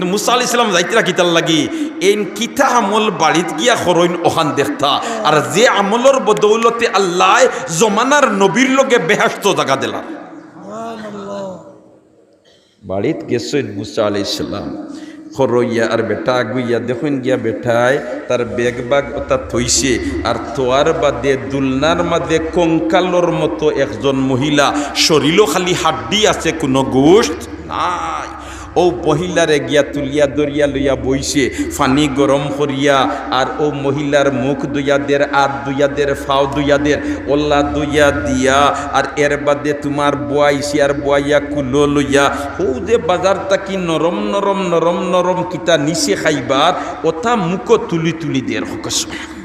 কিন্তু মুসা আলি ইসলাম যাইতরা কিতার লাগি এই কিতা আমল বাড়িত গিয়া খরইন ওখান দেখতা? আর যে আমলর বদৌলতে আল্লাহ জমানার নবীর লগে বেহাস্ত জাগা দিলার বাড়িত গেছেন মুসা আলি ইসলাম খরইয়া আর বেটা আগুইয়া দেখুন গিয়া বেটায় তার বেগ বাগ ওটা থইছে আর তোয়ার বাদে দুলনার মাঝে কঙ্কালর মতো একজন মহিলা শরীরও খালি হাড্ডি আছে, কোনো গোষ্ঠ নাই। ও মহিলারে গিয়া তুলিয়া দরিয়া লইয়া বইছে, ফানি গরম করিয়া, আর ও মহিলার মুখ দুইয়াদের আর দুইয়াদের ফাও দুইয়াদের ওল্লা দুইয়া দিয়া, আর এর বাদে তোমার বয়াইছি আর বয়াইয়া কুলো লইয়া, হৌ যে বাজার তাকি নরম নরম নরম নরম কিতা নিচে খাইবার ওটা মুখো তুলি তুলি দের হকসমা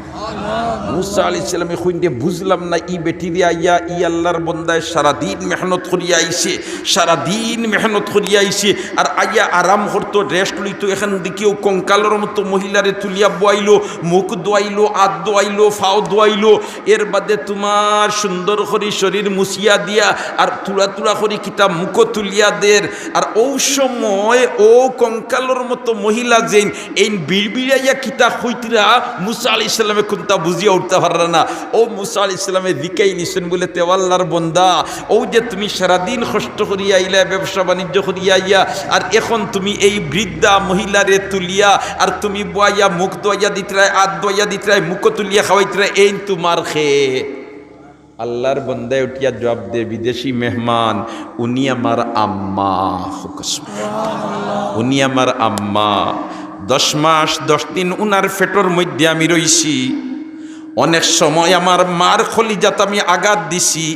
মুসা আলি সালামে খুঁজতে বুঝলাম না, ই বেটিরে আইয়া ই আল্লাহর বন্দায় সারাদিন মেহনত করিয়া আইছে, সারাদিন মেহনত করিয়া আইছে, আর আইয়া আরাম করতো রেস্ট লইতো, এখান দিকেও কঙ্কালের মতো মহিলারে তুলিয়া বয়াইলো, মুখ দোয়াইলো আত দোয়াইলো, ফাও দোয়াইলো, এর বাদে তোমার সুন্দর করি শরীর মুছিয়া দিয়া, আর তুলা তুলা করি কিতা মুখ তুলিয়া দের, আর ও সময় ও কঙ্কালের মতো মহিলা যেন, এই বিড়বিড়াইয়া কিতা হইতরা মুসা আলি ইসলামে কোনটা বুঝিয়া উঠতে পাররা না। ও মুসা আলি ইসলামে দিকাই নিছেন বলে তেওয়াল্লার বন্দা, ও যে তুমি সারাদিন কষ্ট করিয়া আইলা, ব্যবসা বাণিজ্য করিয়া আইয়া, আর এখন তুমি এই বৃদ্ধা মহিলারে তুলিয়া, আর তুমি বয়াইয়া মুখ দোয়াইয়া দিতরায় আত দোয়াইয়া দিতরায় মুখ তুলিয়া খাওয়াইতরায় এই তোমার খেয়ে আল্লাহর বন্দায় উঠিয়া জবাব দে, বিদেশি মেহমান, উনি আমার আম্মা উনি আমার আম্মা। দশ মাস, দশ দিন উনার ফেটোর মধ্যে আমি রইছি। অনেক সময় আমার মার খলিজাত আমি আঘাত দিছি।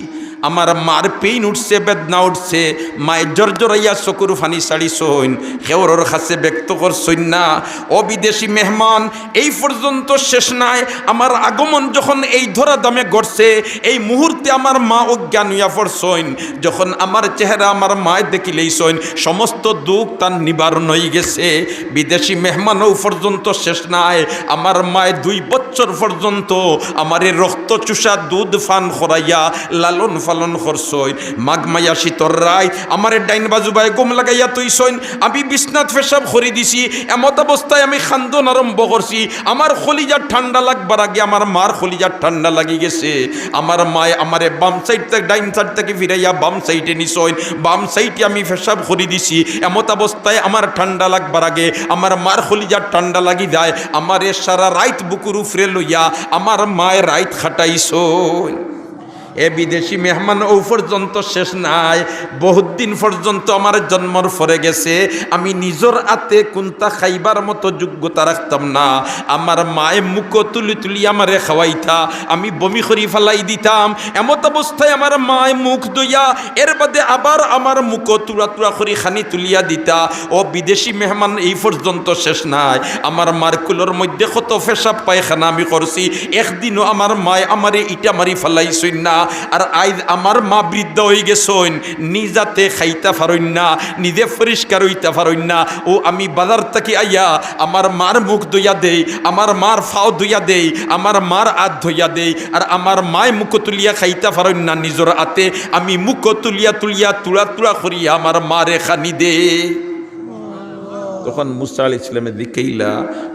আমার মার পেইন উঠছে, বেদনা উঠছে। মায়ের জর্জরাইয়া চকুর ফানি সাড়ি সইন। হেওরর কাছে ব্যক্ত করছইন না। অবিদেশি মেহমান, এই পর্যন্ত শেষ নাই। আমার আগমন যখন এই ধরা দামে ঘটছে এই মুহূর্তে আমার মা অজ্ঞান হইয়া পড়ছইন। যখন আমার চেহারা আমার মায় দেখিলেই সইন। সমস্ত দুঃখ তার নিবারণ হয়ে গেছে। বিদেশি মেহমানও পর্যন্ত শেষ নাই। আমার মায়ের দুই বছর পর্যন্ত আমার রক্ত চুষা দুধ ফান খরাইয়া, লালন ফালন করছইন মাঘ মাইয়া শীতর রায়, আমার ডাইন বাজু বাই গম লাগাইয়া তুইছইন। আমি বিশ্বনাথ ফেসাব খরি দিছি, এমত অবস্থায় আমি খান্দন আরম্ভ করছি আমার খলিজার ঠান্ডা লাগবার আগে আমার মার খলিজার ঠান্ডা লাগি গেছে। আমার মায় আমারে বাম সাইড থেকে ডাইন সাইড থেকে ফিরাইয়া বাম সাইডে নিছইন। বাম সাইডে আমি ফেসাব খরি দিছি। এমত অবস্থায় আমার ঠান্ডা লাগবার আগে আমার মার খলিজার ঠান্ডা লাগি যায়। আমার সারা রাইত বুকুর উফরে লইয়া আমার মায়ের রাইত খাটাইছইন। এ বিদেশি মেহমান ও পর্যন্ত শেষ নাই। বহুত দিন পর্যন্ত আমার জন্মর ফরে গেছে। আমি নিজর আতে কোনটা খাইবার মতো যোগ্যতা রাখতাম না। আমার মায়ে মুখ তুলি তুলি আমারে খাওয়াইতা। আমি বমি করি ফেলাই দিতাম। এমত অবস্থায় আমার মায়ে মুখ দইয়া এর বাদে আবার আমার মুখ তুলা তুলা করি খানি তুলিয়া দিতা। ও বিদেশি মেহমান এই পর্যন্ত শেষ নাই। আমার মার কুলোর মধ্যে কত ফেসাব পায়খানা আমি করছি। একদিনও আমার মায় আমারে ইটা মারি ফেলাইছই না। আর আইজ আমার মা বৃদ্ধ হয়ে গেছইন নিজাতে খাইতা পারইন না, নিজে পরিষ্কার হইতে পারইন না। ও, আমি বাজার থেকে আইয়া আমার মার মুখ ধুইয়া দেই, আমার মার ফাও ধুইয়া দেই, আমার মার আত ধুইয়া দেই, আর আমার মায় মুখ তুলিয়া খাইতা পারইন না নিজর আতে। আমি মুখ তুলিয়া তুলিয়া তুলা তুলা করিয়া আমার মারে খানি দে। তখন মুসা আলি ইসলামের দিকেইলা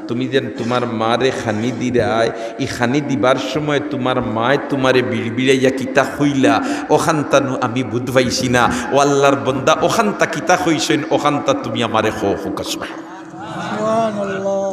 তুমি যেন তোমার মারে খানি দিরায় এই খানি দিবার সময় তোমার মায় তোমারে বিড়বিড়াইয়া কিতা হইলা ওখানটা আমি বুধ পাইছি না ও আল্লাহর বন্দা ওখানটা কিতা হইছেন ওখানটা তুমি আমারে হো হোকাসমা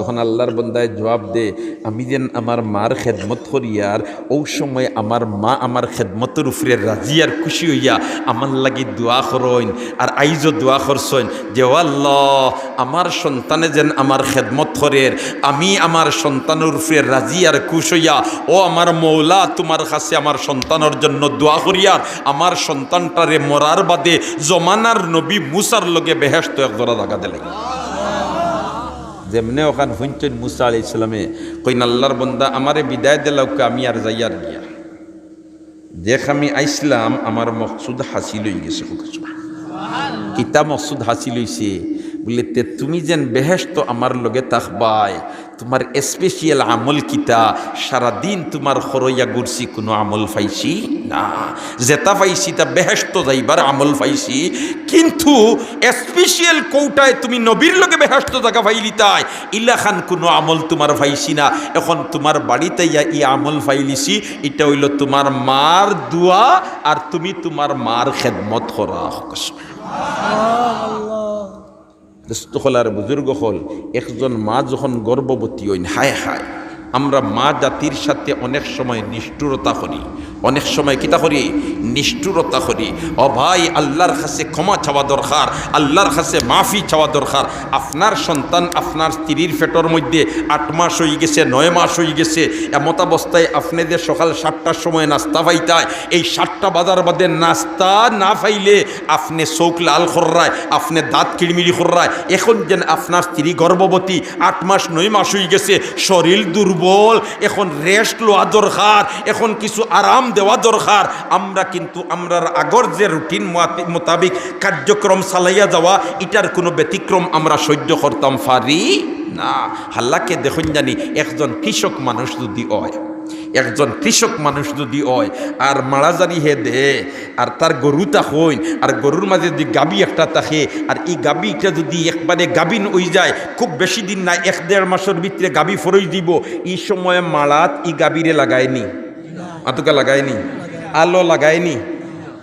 তখন আল্লাহর বন্দায় জবাব দে, আমি যেন আমার মার খেদমত করিয়ার ও সময় আমার মা আমার খেদমতের উপরে রাজি আর খুশি হইয়া আমার লাগি দোয়া করইন আর আইজও দোয়া করছইন যে, ও আল্লাহ, আমার সন্তানে যেন আমার খেদমত করের আমি আমার সন্তানের উপরে রাজি আর খুশ হইয়া, ও আমার মৌলা, তোমার কাছে আমার সন্তানের জন্য দোয়া করিয়ার আমার সন্তানটারে মরার বাদে জমানার নবী মুসার লগে বেহেস্ত এক জোড়া জাগা দিলাই যেমনে ওখান হুঞ্চন মুসা আলি ইসলামে কইন, আল্লাহর বন্দা আমারে বিদায় দিলাউকে আমি আর যাইয়ার গিয়া। দেখ, আমি আইসলাম, আমার মকসুদ হাসিল হয়ে গেছে কিতা মকসুদ হাসিল হইছে? বলে, তে তুমি যেন বেহেস্ত আমার লগে তাকবাই তোমার স্পেশিয়াল আমল কিতা? সারাদিন তোমার খরইয়া গুরছি, কোনো আমল পাইছি না। যেটা পাইছি তা বেহেস্ত যাইবার আমল পাইছি। কিন্তু স্পেশিয়াল কৌটায় তুমি নবীর লগে বেহেস্ত জায়গা পাইলি তাই, ইলাখান কোনো আমল তোমার পাইছি না। এখন তোমার বাড়িতে ইয়া ই আমল পাইলিছি, এটা হইল তোমার মার দোয়া, আর তুমি তোমার মার খেদমত করা কসম দোস্তহল আর বুজুর্গ হল একজন মা যখন গর্ভবতী হইন হায় হায়। আমরা মা জাতির সাথে অনেক সময় নিষ্ঠুরতা করি, অনেক সময় কিতা করি? নিষ্ঠুরতা করি। ও ভাই, আল্লাহর কাছে ক্ষমা চাওয়া দরকার, আল্লাহর কাছে মাফি চাওয়া দরকার। আপনার সন্তান আপনার স্ত্রীর ফেটর মধ্যে আট মাস হয়ে গেছে, নয় মাস হয়ে গেছে। এমত অবস্থায় আপনাদের সকাল সাতটার সময় নাস্তা পাইতায় এই সাতটা বাজার বাদে নাস্তা না পাইলে আপনি চৌক লাল খর্রায়, আপনি দাঁত কিড়মিড়ি খর্রায়। এখন যেন আপনার স্ত্রী গর্ভবতী, আট মাস, নয় মাস হয়ে গেছে, শরীর দুর্বল। এখন রেস্ট লওয়া দরকার, এখন কিছু আরাম দেওয়া দরকার। আমরা কিন্তু আমরার আগর যে রুটিন মোতাবিক কার্যক্রম চালাইয়া যাওয়া, এটার কোনো ব্যতিক্রম আমরা সহ্য করতাম ফারি না। হাল্লাকে দেখুন জানি, একজন কৃষক মানুষ যদি হয়। একজন কৃষক মানুষ যদি হয়, আর মারাজারি হে দে, আর তার গরুটা হইন, আর গরুর মাঝে যদি গাবি একটা থাকে, আর এই গাবিটা যদি একবারে গাবিন ওই যায়, খুব বেশি দিন না, এক দেড় মাসের ভিতরে গাবি ফরই দিব, এই সময় মালাত ই গাবিরে লাগায়নি। আতুকা লাগায়নি? আলো লাগায়নি?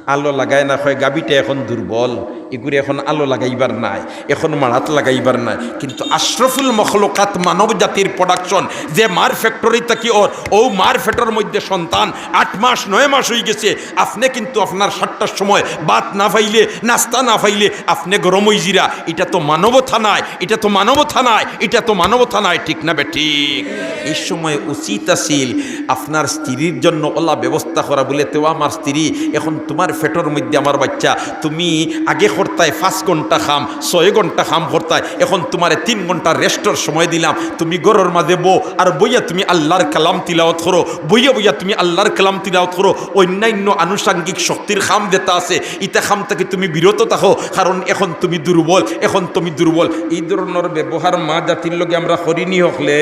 আলো লাগায় না, হয় গাবিটা এখন দুর্বল। এগুলি এখন আলো লাগাইবার নাই, এখন মারাত লাগাইবার নাই। কিন্তু আশরফুল মখলকাত মানব জাতির প্রোডাকশন যে মার ফ্যাক্টরি থাকি ওর, ও মার ফ্যাক্টর মধ্যে সন্তান, আট মাস, নয় মাস হয়ে গেছে। আপনি কিন্তু আপনার সাতটার সময় বাত না পাইলে নাস্তা না পাইলে আপনি গরম জিরা। এটা তো মানবতা নাই, এটা তো মানবতা নাই, এটা তো মানবতা নাই, ঠিক না ঠিক? এই সময় উচিত আছিল আপনার স্ত্রীর জন্য ওলা ব্যবস্থা করা বলে, তো আমার স্ত্রী, এখন তোমার ফেটর মধ্যে আমার বাচ্চা, তুমি আগে করতায় পাঁচ ঘণ্টা খাম, ছয় ঘণ্টা খাম করতায় এখন তোমার তিন ঘণ্টা রেস্টর সময় দিলাম। তুমি গরর মাঝে বো আর বইয়া তুমি আল্লাহর কালাম তিলাওত করো। বইয়া বইয়া তুমি আল্লাহর কালাম তিলাওত করো। অন্যান্য আনুষাঙ্গিক শক্তির খাম যেটা আছে, ইটা খাম থেকে তুমি বিরত থাকো। কারণ এখন তুমি দুর্বল, এখন তুমি দুর্বল। এই ধরনের ব্যবহার মা জাতির লগে আমরা করিনি হকলে।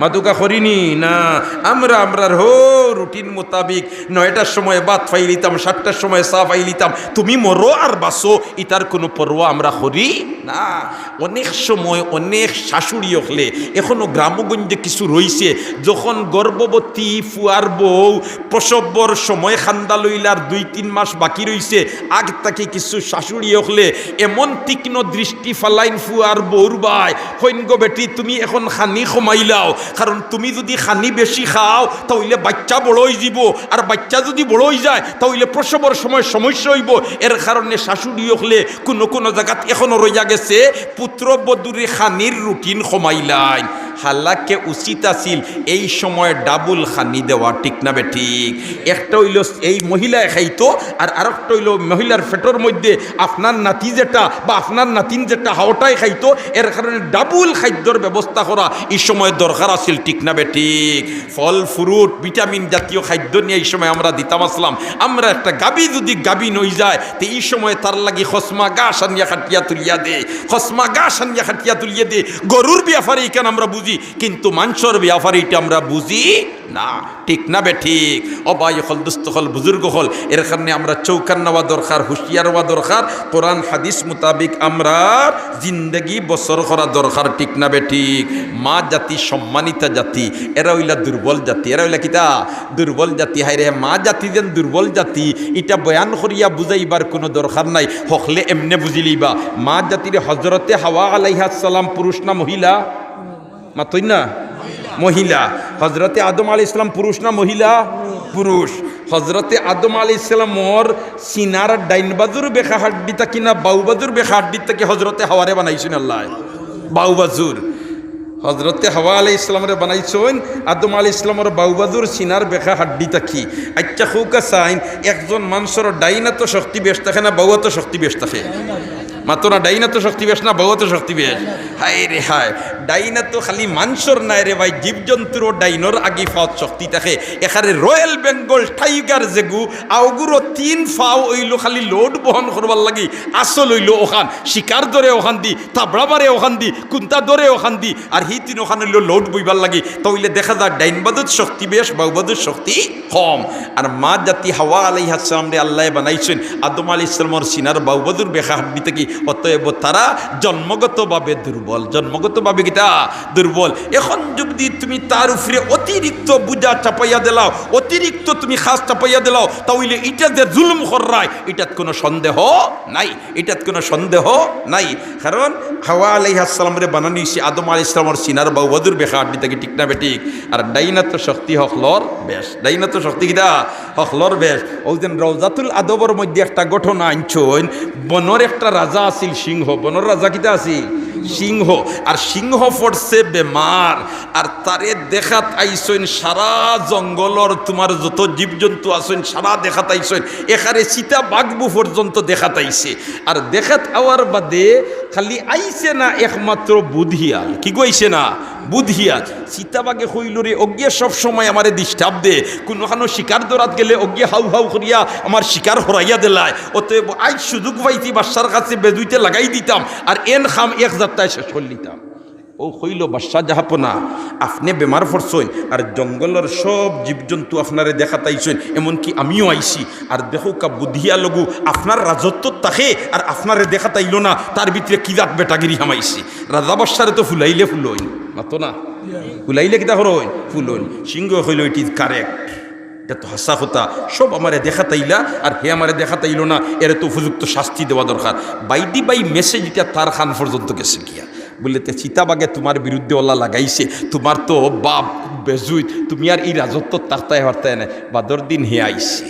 মাতুকা করিনি, না। আমরা আমরার হো রুটিন মোতাবিক নয়টার সময় বাদ ফাইলিতাম সাতটার সময় চা ফাইলিতাম তুমি মরো আর বাসো ইটার কোনো পরোয়া আমরা করি না। অনেক সময় অনেক শাশুড়ি হলে, এখনও গ্রামগঞ্জে কিছু রইছে, যখন গর্ভবতী ফুয়ার বউ প্রসবর সময় খান্দা লইলার দুই, তিন মাস বাকি রইছে, আগ তাকে কিছু শাশুড়ি হলে, এমন তীক্ষ্ণ দৃষ্টি ফালাইন ফুয়ার বউর বাই সৈন্য বেটি, তুমি এখন খানি কমাইলাও কারণ তুমি যদি খানি বেশি খাও, তাহলে বাচ্চা বড়ই যাব আর বাচ্চা যদি বড়ই যায়, তাহলে প্রসবর সময় সমস্যা হইব। এর কারণে শাশুড়ি হলে কোনো কোনো জায়গাত এখনও রইয়া গেছে পুত্রবধূরে খানির রুটিন কমাইলাই। হাল্লাকে উচিত আছিল এই সময় ডাবুল খানি দেওয়া, ঠিক না বে ঠিক? একটা হইল এই মহিলায় খাইতো আর আরেকটা হইল মহিলার ফেটর মধ্যে আপনার নাতি যেটা বা আপনার নাতিন যেটা হাওটাই খাইতো, এর কারণে ডাবুল খাদ্যর ব্যবস্থা করা এই সময় দরকার আছিল, ঠিক না বে ঠিক? ফল, ফ্রুট, ভিটামিন জাতীয় খাদ্য নিয়ে এই সময় আমরা দিতাম আসলাম। আমরা একটা গাবি যদি গাবি নই যায়, তো এই সময় তার লাগি খসমা গা সানিয়া খাটিয়া তুলিয়া দে, খসমা গা সানিয়া খাটিয়া তুলিয়া দে, গরুর ব্যাপারে কেন আমরা বুঝি কিন্তু মাংসর ব্যাপারে এটা আমরা বুঝি না। ঠিক না বে ঠিক? অবাই হল, দুস্থ হল, বুজুর্গ হল, এর কারণে আমরা চৌকান নেওয়া দরকার, হুঁশিয়ার হওয়া দরকার, কোরআন, হাদিস মোতাবিক আমরা জিন্দগি বছর করা দরকার, ঠিক না বে ঠিক? মা জাতি, সম্মানিতা জাতি, এরা হইলা দুর্বল জাতি, এরা হইলা কিতা? দুর্বল জাতি হাই রে, মা জাতি যেন দুর্বল জাতি, এটা বয়ান করিয়া বুঝাইবার কোনো দরকার নাই, হকলে এমনে বুঝিলিবা। মা জাতির হজরতে হাওয়া আলাইহাসালাম পুরুষ না মহিলা? মাতই না মহিলা। হজরতে আদম আলী ইসলাম পুরুষ না মহিলা? পুরুষ। হজরতে আদম আলী ইসলামর সিনার ডাইন বাজুর বেখা হাড্ডি তাকি না বাউ বাজুর বেখা হাড্ডি তাকি হজরতে হাওয়ারে বানাইছেন আল্লাহ। বাউ বাজুর হজরতে হাওয়া আলাই ইসলামরে বানাইছেন, আদম আলী ইসলামর বাউবাজুর, সিনার বেখা হাড্ডি তাকি। আচ্ছা খুকা সাইন, একজন মানুষের ডাইনা তো শক্তি বেশ থাকে না বাউয়া তো শক্তি বেশ থাকে। মাত্র ডাইনা তো শক্তি বেশ না বউ তো শক্তি বেশ? হায় রে হায়, ডাইনা তো খালি মাংসর নাই রে ভাই জীবজন্তুর ডাইনর আগি ফাওত শক্তি থাকে। এখানে রয়্যাল বেঙ্গল টাইগার জেগু, আউগুরো তিন ফাও ওইলো খালি লোড বহন করবার লাগি। আসল হইল ওখান, শিকার দরে ওখান দি তাবড়া মারে ওখান দি, কুন্তা দরে ওখান দি, আর হি তিন ওখান হইল লোড বইবার লাগি। তাইলে দেখা যায় ডাইন বাদুর শক্তি বেশ বাউবাদুর শক্তি কম। আর মা জাতি হাওয়া আলাইহাসালাম রে আল্লাহ বানাইছেন, আদম আলী ইসলামর সিনার বাউবাদুর বেখা হাড্ডি থেকে। অতএব তারা জন্মগতভাবে দুর্বল। জন্মগতভাবে কিটা? দুর্বল। এখন যদি তুমি তার উপরে অতিরিক্ত বুঝা চাপাইয়া দিলাও অতিরিক্ত তুমি খাস চাপাইয়া দিলাও তাহলে এটা যে জুলুম কররায়, এটাত কোনো সন্দেহ নাই, এটাত কোনো সন্দেহ নাই। কারণ হাওয়া আলাইহাসালাম রে বানানি সে আদম আলী ইসলামর সিনার বাউবাদুর বেখা হাড্ডি থেকে ঠিক না বেঠিক। আর ডাইনাত শক্তি হকলর বেশ ডাইনাত শক্তি কিটা হকলর বেশ। ওই দিন রৌজাতুল আদবর মধ্যে একটা ঘটনা আনছইন বনর একটা রাজা আছিল সিংহ, বনর রাজা কিটা আছিল? সিংহ, আর সিংহ পড়ছে বেমার। আর তারে দেখাত আইসইন সারা জঙ্গলর তোমার যত জীবজন্তু আসইন, সারা দেখাত আইসইন। এখানে সীতা বাঘবু পর্যন্ত দেখাত আইছে আর দেখাত আওয়ার বাদে খালি আইছে না একমাত্র বুধিয়াল কি কইছে না? বুধিয়াল সীতাবাগে হইল রে, অজ্ঞে সব সময় আমারে ডিস্টার্ব দে। কোনোখানো শিকার দরাত গেলে অজ্ঞে হাউ হাউ করিয়া আমার শিকার হরাইয়া দিলায়। অতএব আজ সুযোগ পাইছি বাচ্চার কাছে বেদুইতে লাগাই দিতাম। আর এন খাম এক যাত্রায় শেষ করে ও হইল বাদশাহ জাহাপনা। আপনি বেমার পড়ছইন আর জঙ্গলের সব জীবজন্তু আপনারে দেখাতাইছেন এমনকি আমিও আইছি। আর দেখো কা বুদ্ধিয়া লগু, আপনার রাজত্ব তাকে, আর আপনারে দেখাতাইল না, তার ভিতরে কি রাত বেটাগিরি হামাইছি। রাজা বাদশারে তো ফুলাইলে ফুলইন। মাতো না? ফুলাইলে কিতা হরইন? ফুলইন। সিংহ হইল ইট ইজ কারেক্ট এটা তো হাসা হতা সব আমারে দেখা তাইলা আর হে আমারে দেখা তাইল না, এর তো উপযুক্ত শাস্তি দেওয়া দরকার। বাইদি বাই মেসেজ এটা তার খান পর্যন্ত গেছে গিয়া। বললে, তে চিতাবাগে তোমার বিরুদ্ধে ওলা লাগাইছে, তোমার তো বাপ বেজুই তুমি আর এই রাজত্ব তাই হারতায় না বাদর দিন হে আইছে।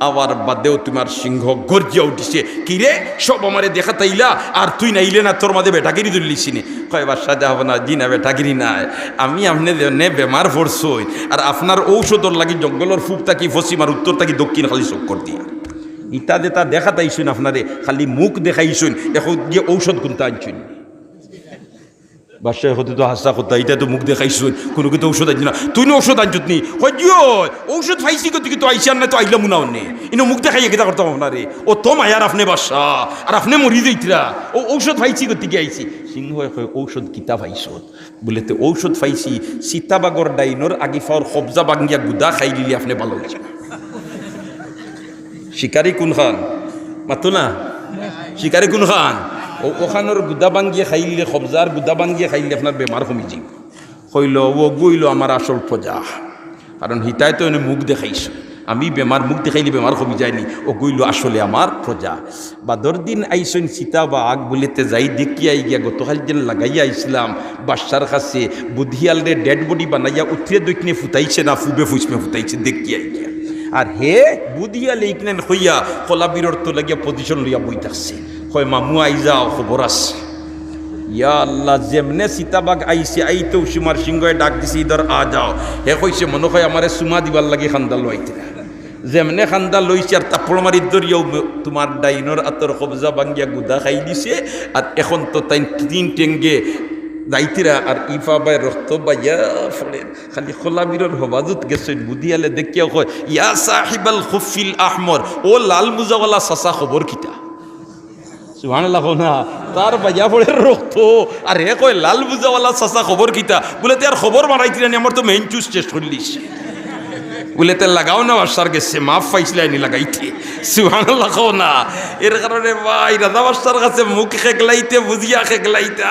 আবার বাদেও তোমার সিংহ গর্জিয়া উঠিছে। কিরে সব আমারে দেখা তাইলা আর তুই নাইলে না, তোর মাঝে বেটাগিরি তুললিছি নি। কয় বাসা যাব না জি না বেটাগিরি নাই। আমি আপনি নে বেমার পড়ছই। আর আপনার ঔষধর লাগি জঙ্গলের ফুপ তাকি পশ্চিম আর উত্তর তাকি দক্ষিণ খালি চক্কর দিয়া। ইটা দেতা দেখা তাইছুন আপনারে, খালি মুখ দেখাইছুন এখন গিয়ে ঔষধ কোনটা আনছুন বাসায় হতে তো হাসা কথা এটা তো মুখ দেখাইছুন কোনো কিন্তু ঔষধ আনছি না। তুই না ঔষধ আনছত নি? ঔষধ ফাইছি কত কি তো আইসি আর না তো আইলাম না অন্য ইনো মুখ দেখাইয়া কেটা করতাম আপনারে? ও তো মায়ার আপনি বাসা আর আপনি মরি যাইতরা। ও ঔষধ ফাইছি কত কি আইছি সিংহ ঔষধ কিতা ফাইছত বলে তো ঔষধ ফাইছি সীতাবাগর ডাইনর আগি ফাওয়ার কবজা বাঙ্গিয়া গুদা খাই দিলি, আপনি ভালো লাগে শিকারি কোন খান মাতো না? শিকারি কোন খান ওখানোর গুদা বাঙ্গিয়ে খাইলে কবজার গুদা বাঙ্গিয়ে খাইলে আপনার বেমার কমি যাব। কইল, ও গইল, আমার আসল প্রজা কারণ হিতাই তো এনে মুখ দেখাইছো। আমি বেমার মুখ দেখাইলে বেমার কমি যায়নি। ও গইল, আসলে আমার প্রজা বাদর দিন আইসইন সীতা বা আগ বলিতে যাই দেখি আই গিয়া গতকাল যেন লাগাইয়া আইসলাম বাসার কাছে বুধিয়াল রে ডেড বডি বানাইয়া উঠিয়ে দক্ষিণে ফুটাইছে না, ফুবে ফুসমে ফুটাইছে দেখি আই গিয়া। আর হে বুধিয়া লেইকনেন হইয়া কলাবিরর তো লাগিয়া পজিশন লইয়া বই থাকছে। কয়, মামু, আই যাও, খবর আছে? ইয়া আল্লাহ, যেমনে সীতাবাগ আইছে, আইতেও সুমার সিংহয়ে ডাক দিছে ইধর আ যাও। হে কইছে, মনে হয় আমারে সুমা দিবার লাগে খান্দা লইতে। যেমনে খান্দা লইছে, আর তাপড় মারি দরিয়াও তোমার ডাইনর আতর কবজা বাঙ্গিয়া গুদা খাই দিছে, আর এখন তো তাই তিন টেঙ্গে যাইতিরা আর ইফা বাই রক্ত বাইয়া ফলেন খালি খোলা মিরর হবাজুত গেছেন বুদিয়ালে দেখিয়া কয়, ইয়া সাহিবাল খুফিল আহমর, ও লাল মুজাওয়ালা সাসা খবর কিতা সুহান না তার বাইয়া পড়ে রক্ত। আর হে কয়, লাল বুজাওয়ালা সাসা খবর কিতা? বলে তার খবর মারাইতিরা আমার তো মেইন চুজ চেষ্ট করলিস বলে তে লাগাও না বাসার গেছে মাফ পাইছিলে আইনি লাগাইতে। সুহান লাগাও না। এর কারণে ভাই, রাজা বাসার কাছে মুখ খেগলাইতে বুঝিয়া খেগলাইতে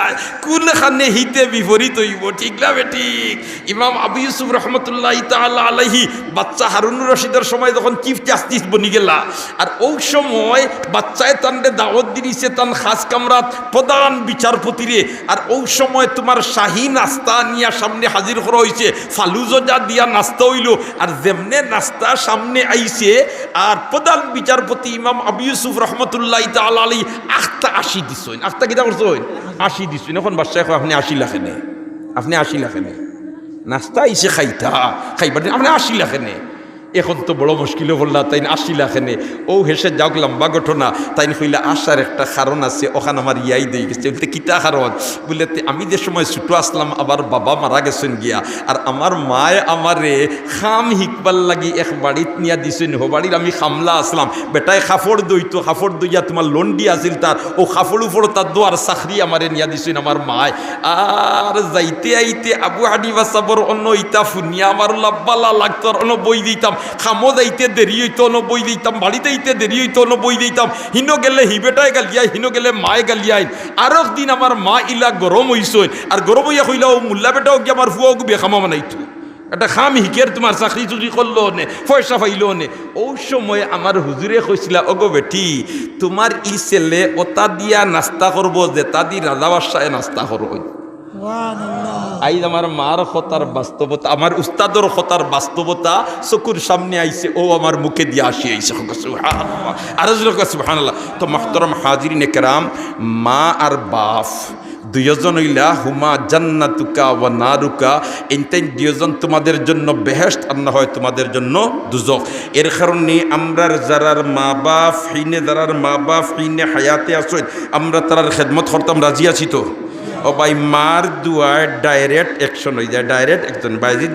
কোনখানে হিতে বিপরীত হইব, ঠিক না বেঠিক ইমাম আবু ইউসুফ রহমতুল্লাহ তাআলা আলাইহি, বাচ্চা হারুনুর রশিদের সময় যখন চিফ জাস্টিস বনি গেলা, আর ওই সময় বাচ্চায় তানরে দাওয়াত দিছে তান খাস কামরাত প্রধান বিচারপতিরে, আর ওই সময় তোমার শাহী নাস্তা নিয়া সামনে হাজির করা হয়েছে ফালুজা দিয়া নাস্তা হইল, আর যেমনে নাস্তা সামনে আইছে, আর প্রধান বিচারপতি ইমাম আবু ইউসুফ রহমতুল্লাহ তাল আলী আখতা আশি দিছেন। আখতা কিতা করছেন? আশি দিছেন। এখন বাচ্চা আপনি আশি লাখেনে আপনি আশি লাখেনে নাস্তা আইসে খাইতা। খাইবার আপনি আশি লাখেনে এখন তো বড় মুশকিল বললা তাই আসিলা খেনে ও হেসে যাওক লম্বা ঘটনা তাই কইলা আসার একটা কারণ আছে, ওখানে আমার ইয়াই দিয়ে গেছে। বলতে, কিতা কারণ? বলে "তে, আমি যে সময় ছুটো আসলাম, আবার বাবা মারা গেছেন গিয়া, আর আমার মায়ে আমারে খাম হিকবার লাগি এক বাড়িত নিয়া দিছেন। হো, বাড়ির আমি খামলা আসলাম। বেটায় খাফড় দইতো খাফড় দইয়া তোমার লন্ডি আছিল তার, ও খাফড় উপর তার দোয়ার চাকরি আমারে নিয়া দিছেন আমার মায়। আর যাইতে আইতে আবু হানিফা সাবর অন্য ইতা ফুনিয়া আমার লাব্বালা লাগতো অন্য বই দিতাম। খামো যাইতে দেরি হইতো বই দিতাম বাড়িতে আইতে দেরি হইতো বই দিতাম। হিনো গেলে হিবেটায় গালিয়াই হিনো গেলে মায় গালিয়াই আর দিন আমার মা ইলা গরম হইসই আর গরম হইয়া কইলা, ও মুল্লা বেটাও গিয়ে আমার ফুয়াও বিয়ে খামা বানাইতো একটা খাম হিকের তোমার চাকরি চুরি করল নে পয়সা পাইলো নে? ও সময় আমার হুজুরে কইছিলা অগো বেটি তোমার ই ছেলে ওতা দিয়া নাস্তা করব যে তা দি রাজা বাসায় নাস্তা করব আইজ আমার মার কথার বাস্তবতা, আমার উস্তাদর কথার বাস্তবতা চকুর সামনে আইছে, ও আমার মুখে দিয়ে আসি আইছে। আর সুবহানাল্লাহ। তো মাহতরম হাজিরিন একরাম, মা আর বাপ দুইজন হইলা, হুমা জান্নাতুকা ওয়া নারুকা। এইটাই দুইজন তোমাদের জন্য বেহেস্ট আর না হয় তোমাদের জন্য দুজক। এর কারণে আমরা যারার মা বাপ, হিনে যারার মা বাপ, হিনে হায়াতে আসেন আমরা তারার খেদমত করতাম, রাজি আছি তো? ও ভাই মার দুয়ার ডাইরেক্ট অ্যাকশন হয়ে যায় ডাইরেক্ট একজন বাইজিদ